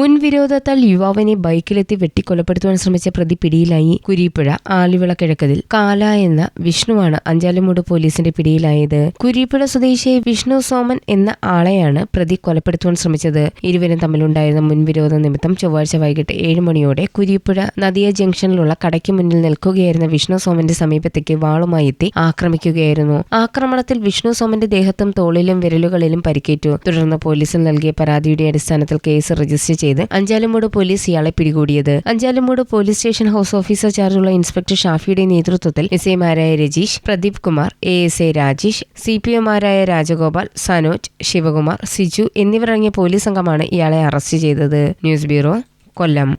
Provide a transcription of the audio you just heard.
മുൻവിരോധത്താൽ യുവാവിനെ ബൈക്കിലെത്തി വെട്ടിക്കൊലപ്പെടുത്തുവാൻ ശ്രമിച്ച പ്രതി പിടിയിലായി കുരീപ്പുഴ ആലുവിള കിഴക്കതിൽ. കാല എന്ന വിഷ്ണുവാണ് അഞ്ചാലുമൂട് പോലീസിന്റെ പിടിയിലായത്. കുരീപ്പുഴ സ്വദേശി വിഷ്ണു സോമൻ എന്ന ആളെയാണ് പ്രതി കൊലപ്പെടുത്തുവാൻ ശ്രമിച്ചത്. ഇരുവരും തമ്മിലുണ്ടായിരുന്ന മുൻവിരോധ നിമിത്തം ചൊവ്വാഴ്ച വൈകിട്ട് ഏഴ് മണിയോടെ കുരീപ്പുഴ നദിയ ജംഗ്ഷനിലുള്ള കടയ്ക്ക് മുന്നിൽ നിൽക്കുകയായിരുന്ന വിഷ്ണു സോമന്റെ സമീപത്തേക്ക് വാളുമായി എത്തി ആക്രമിക്കുകയായിരുന്നു. ആക്രമണത്തിൽ വിഷ്ണു സോമന്റെ ദേഹത്തും തോളിലും വിരലുകളിലും പരിക്കേറ്റു. തുടർന്ന് പോലീസിൽ നൽകിയ പരാതിയുടെ അടിസ്ഥാനത്തിൽ കേസ് രജിസ്റ്റർ ചെയ്ത്. അഞ്ചാലുമൂട് പോലീസ് ഇയാളെ പിടികൂടിയത്. Anchalumoodu police station house officer ചാർജുള്ള ഇൻസ്പെക്ടർ ഷാഫിയുടെ നേതൃത്വത്തിൽ എസ് ഐമാരായ Rajeesh Pradeep Kumar A S A Rajesh C P എമാരായ Rajagopal Sanoj Sivakumar Siju എന്നിവരടങ്ങിയ പോലീസ് സംഘമാണ് ഇയാളെ അറസ്റ്റ് ചെയ്തത്. News bureau Kollam.